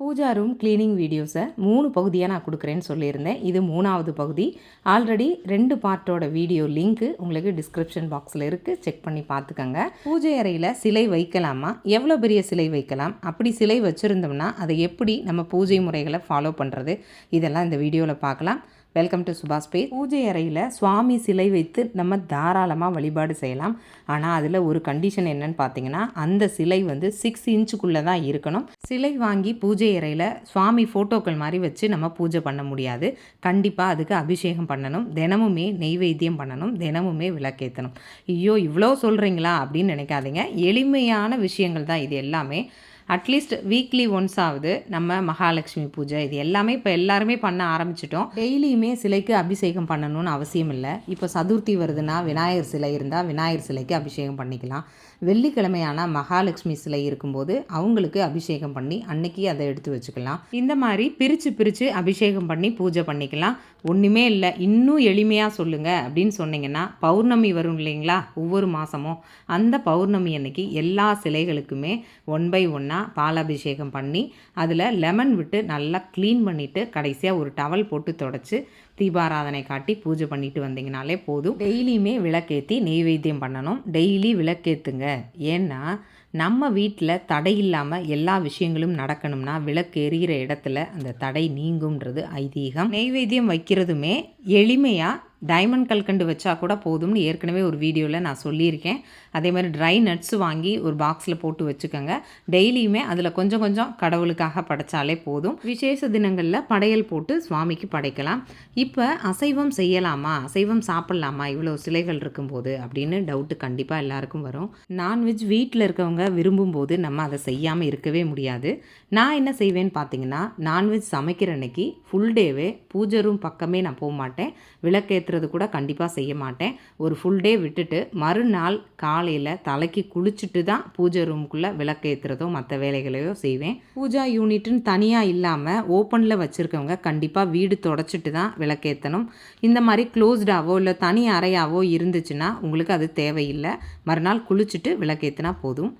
Pooja room cleaning வீடியோஸை மூணு பகுதியாக நான் கொடுக்குறேன்னு சொல்லியிருந்தேன். இது மூணாவது பகுதி. ஆல்ரெடி ரெண்டு பார்ட்டோட வீடியோ லிங்க்கு உங்களுக்கு டிஸ்கிரிப்ஷன் பாக்ஸில் இருக்குது செக் பண்ணி பார்த்துக்கோங்க. பூஜை அறையில் சிலை வைக்கலாமா? எவ்வளோ பெரிய சிலை வைக்கலாம்? அப்படி சிலை வச்சுருந்தோம்னா அதை எப்படி நம்ம பூஜை முறைகளை ஃபாலோ பண்ணுறது இதெல்லாம் இந்த வீடியோவில் பார்க்கலாம். வெல்கம் டு சுபாஷ் பே பூஜை அறையில் சுவாமி சிலை வைத்து நம்ம தாராளமாக வழிபாடு செய்யலாம். ஆனால் அதில் ஒரு கண்டிஷன் என்னன்னு பார்த்தீங்கன்னா அந்த சிலை வந்து சிக்ஸ் இன்ச்சுக்குள்ளே தான் இருக்கணும். சிலை வாங்கி பூஜை அறையில் சுவாமி ஃபோட்டோக்கள் மாதிரி வச்சு நம்ம பூஜை பண்ண முடியாது. கண்டிப்பாக அதுக்கு அபிஷேகம் பண்ணணும். தினமுமே நெய்வேத்தியம் பண்ணணும். தினமுமே விளக்கேற்றணும் ஐயோ இவ்வளோ சொல்கிறீங்களா அப்படின்னு நினைக்காதீங்க. எளிமையான விஷயங்கள் தான் இது எல்லாமே. அட்லீஸ்ட் வீக்லி ஒன்ஸ் ஆகுது நம்ம மகாலட்சுமி பூஜை. இது எல்லாமே இப்போ எல்லாருமே பண்ண ஆரம்பிச்சிட்டோம். டெய்லியுமே சிலைக்கு அபிஷேகம் பண்ணணும்னு அவசியம் இல்லை. இப்போ சதுர்த்தி வருதுன்னா விநாயகர் சிலை இருந்தால் விநாயகர் சிலைக்கு அபிஷேகம் பண்ணிக்கலாம். வெள்ளிக்கிழமையான மகாலட்சுமி சிலை இருக்கும்போது அவங்களுக்கு அபிஷேகம் பண்ணி அன்னைக்கு அதை எடுத்து வச்சுக்கலாம். இந்த மாதிரி பிரித்து பிரித்து அபிஷேகம் பண்ணி பூஜை பண்ணிக்கலாம். ஒன்றுமே இல்லை. இன்னும் எளிமையாக சொல்லுங்கள் அப்படின்னு சொன்னீங்கன்னா பௌர்ணமி வரும் இல்லைங்களா? ஒவ்வொரு மாதமும் அந்த பௌர்ணமி அன்னைக்கு எல்லா சிலைகளுக்குமே ஒன் பை ஒன்னாக பாலாபிஷேகம் பண்ணி அதில் லெமன் விட்டு நல்லா க்ளீன் பண்ணிவிட்டு கடைசியாக ஒரு டவல் போட்டு தொடச்சி தீபாராதனை காட்டி பூஜை பண்ணிட்டு வந்தீங்கனாலே போதும். டெய்லியுமே விளக்கேற்றி நெய்வேத்தியம் பண்ணணும். டெய்லி விளக்கேற்றுங்க ஏன்னா நம்ம வீட்டில் தடை இல்லாமல் எல்லா விஷயங்களும் நடக்கணும்னா விளக்கு எரிகிற இடத்துல அந்த தடை நீங்கும்ன்றது ஐதீகம். நெய்வேத்தியம் வைக்கிறதுமே எளிமையாக டைமண்ட் கல்கண்டு வச்சா கூட போதும்னு ஏற்கனவே ஒரு வீடியோவில் நான் சொல்லியிருக்கேன். அதே மாதிரி ட்ரை நட்ஸ் வாங்கி ஒரு பாக்ஸில் போட்டு வச்சுக்கோங்க. டெய்லியுமே அதில் கொஞ்சம் கொஞ்சம் கடவுளுக்காக படைச்சாலே போதும். விசேஷ தினங்களில் படையல் போட்டு சுவாமிக்கு படைக்கலாம். இப்போ அசைவம் செய்யலாமா? அசைவம் சாப்பிட்லாமா? இவ்வளோ சிலைகள் இருக்கும்போது அப்படின்னு டவுட்டு கண்டிப்பாக எல்லாருக்கும் வரும். நான்வெஜ் வீட்டில் இருக்கவங்க விரும்பும்போது நம்ம அதை செய்யாமல் இருக்கவே முடியாது. நான் என்ன செய்வேன்னு பார்த்தீங்கன்னா நான்வெஜ் சமைக்கிற அன்னைக்கு ஃபுல் டேவே பூஜை ரூம் பக்கமே நான் போக மாட்டேன். குளிக்கிறது கூட கண்டிப்பாக செய்ய மாட்டேன். ஒரு ஃபுல் டே விட்டுட்டு மறுநாள் காலையில் தலைக்கு குளிச்சுட்டு தான் பூஜை ரூமுக்குள்ளே விளக்கேற்றுறதோ மற்ற வேலைகளையோ செய்வேன். பூஜா யூனிட்னு தனியாக இல்லாமல் ஓப்பனில் வச்சுருக்கவங்க கண்டிப்பாக வீடு தொடச்சிட்டு தான் விளக்கேற்றணும் இந்த மாதிரி க்ளோஸ்டாவோ இல்லை தனி அறையாவோ இருந்துச்சுன்னா உங்களுக்கு அது தேவையில்லை. மறுநாள் குளிச்சுட்டு விளக்கேற்றினா போதும்.